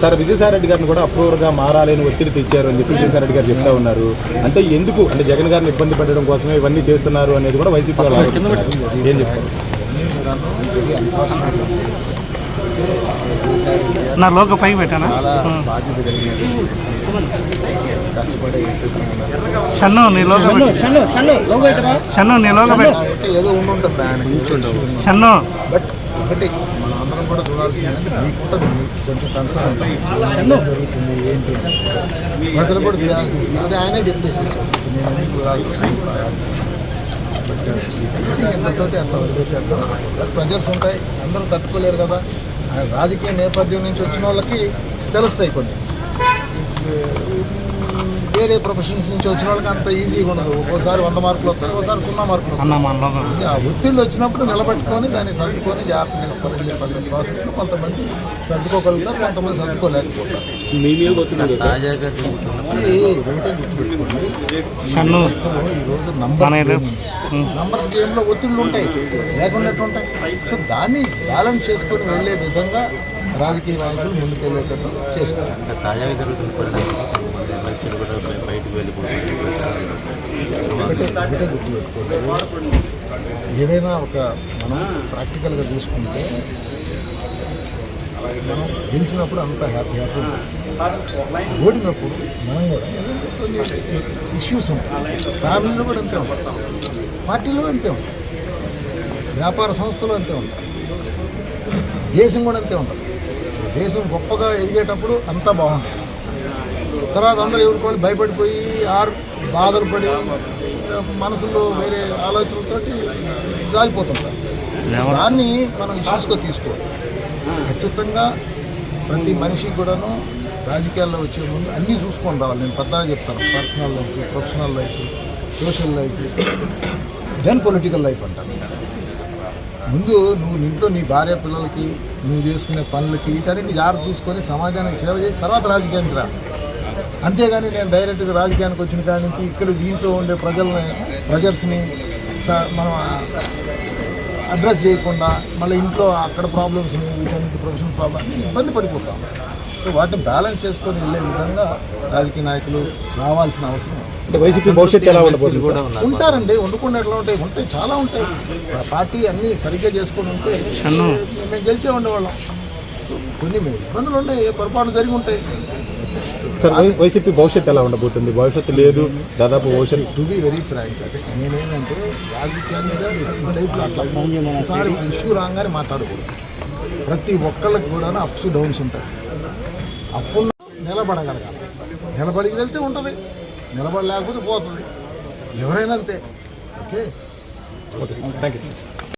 Sir Vijayasai Reddy గారిని కూడా అప్రూవర్గా మారాలని ఒత్తిడి తెచ్చారు అని చెప్పి విజయసాయి రెడ్డి గారు చెప్తా ఉన్నారు. అంటే ఎందుకు? అంటే జగన్ గారిని ఇబ్బంది పెట్టడం కోసమే ఇవన్నీ చేస్తున్నారు అనేది కూడా వైసీపీ. ఏం చెప్తారు? నా లోక పైకి పెట్టానా? షన్ను నీ లోక పెట్టు. షన్ను నీ లోక షన్ను. బట్ ఒకటి మనం అందరం కూడా చూడాల్సింది మీకు మీకు కొంచెం కన్సర్న్ ఉంటుంది జరుగుతుంది ఏంటి. ప్రజలు కూడా ఉంటుంది అది ఆయనే చెప్పేసేసాడు నేను ఎందుకు చూడాల్సి వస్తుంది బట్ ఎంతతోటి అట్లా వదిలేసేద్దాం ఒకసారి ప్రెజర్స్ ఉంటాయి. అందరూ తట్టుకోలేరు కదా. రాజకీయ నేపథ్యం నుంచి వచ్చిన వాళ్ళకి తెలుస్తాయి కొన్ని. వేరే ప్రొఫెషన్స్ నుంచి వచ్చిన వాళ్ళకి అంత ఈజీగా ఉండదు. ఒక్కోసారి వంద మార్కులు వస్తాయి ఒకసారి సున్నా మార్కులు వస్తాయి. ఆ ఒత్తిళ్ళు వచ్చినప్పుడు నిలబెట్టుకొని దాన్ని సర్దుకొని జాగ్రత్త తీసుకొని వెళ్ళే పద్ధతి ప్రాసెస్ కొంతమంది సర్దుకోగలుగుతారు కొంతమంది సర్దుకోలేకపోతారు. నంబర్స్ ఏదో- గేమ్. నంబర్స్ గేమ్లో ఒత్తిళ్ళు ఉంటాయి లేకుండా ఉంటాయి. సో దాన్ని బ్యాలెన్స్ చేసుకొని వెళ్ళే విధంగా రాజకీయ నాయకులు ముందుకెళ్ళేటట్టు చేసుకోవాలి. తాజాగా జరుగుతున్న పరిణామాలు కూడా బయటకు వెళ్ళిపోతుంది ఏదైనా ఒక మనం ప్రాక్టికల్గా చూసుకుంటే మనం గెలిచినప్పుడు అంత హ్యాపీ హ్యాపీ ఓడినప్పుడు మనం కూడా ఇష్యూస్ ఉంటాయి. ఫ్యామిలీలో కూడా అంతే ఉంటాం పార్టీలో అంతే ఉంటాం వ్యాపార సంస్థలు అంతే ఉంటాయి. దేశం కూడా అంతే ఉంటుంది. దేశం గొప్పగా ఎదిగేటప్పుడు అంతా బాగుంటుంది. తర్వాత అందరూ ఎవరికోళ్ళు భయపడిపోయి ఆరు బాధలు పడి మనసులో వేరే ఆలోచనలతోటి జారిపోతుంటారు. దాన్ని మనం ఇష్యూస్గా తీసుకోవాలి. ఖచ్చితంగా ప్రతి మనిషి కూడాను రాజకీయాల్లో వచ్చే ముందు అన్నీ చూసుకొని రావాలి. నేను పెద్దగా చెప్తాను. Personal life professional life social life then political life అంటాను. ముందు నువ్వు ఇంట్లో నీ భార్య పిల్లలకి నువ్వు చేసుకునే పనులకి వీటన్నిటి జాగ్రత్త చూసుకొని సమాజానికి సేవ చేసి తర్వాత రాజకీయానికి రా. అంతేగాని నేను డైరెక్ట్గా రాజకీయానికి వచ్చిన కాడి నుంచి ఇక్కడ దీంట్లో ఉండే ప్రజల్ని ప్రజర్స్ని స- మనం అడ్రస్ చేయకుండా మళ్ళీ ఇంట్లో అక్కడ ప్రాబ్లమ్స్ని వీటన్నిటి ప్రొఫెషనల్ ప్రాబ్లమ్స్ ఇబ్బంది పడిపోతాం. సో వాటిని బ్యాలెన్స్ చేసుకొని వెళ్ళే విధంగా రాజకీయ నాయకులు రావాల్సిన అవసరం. అంటే వైసీపీ భవిష్యత్తు ఎలా ఉండబోతుంది ఉంటారండి వండుకుండా ఎట్లా ఉంటాయి? ఉంటాయి చాలా ఉంటాయి. పార్టీ అన్ని సరిగ్గా చేసుకొని ఉంటే మేము గెలిచే ఉండేవాళ్ళం. కొన్ని ఇబ్బందులు ఉన్నాయి ఏ పొరపాటు జరిగి ఉంటాయి. సార్ వైసీపీ భవిష్యత్తు ఎలా ఉండబోతుంది? భవిష్యత్తు లేదు దాదాపు భవిష్యత్తు టు బి వెరీ ఫ్రాంక్ అంటే నేనేంటంటే రాజకీయాలుగా ఈ టైప్లో అట్లా ఒకసారి ఇష్యూ రాగానే మాట్లాడకూడదు. ప్రతి ఒక్కళ్ళకి కూడా అప్స్ డౌన్స్ ఉంటాయి. అప్పున్న నిలబడగలగాలి. నిలబడికి వెళ్తే ఉంటుంది నిలబడలేకపోతే పోతుంది. ఎవరైనా అంతే. ఓకే? Thank you sir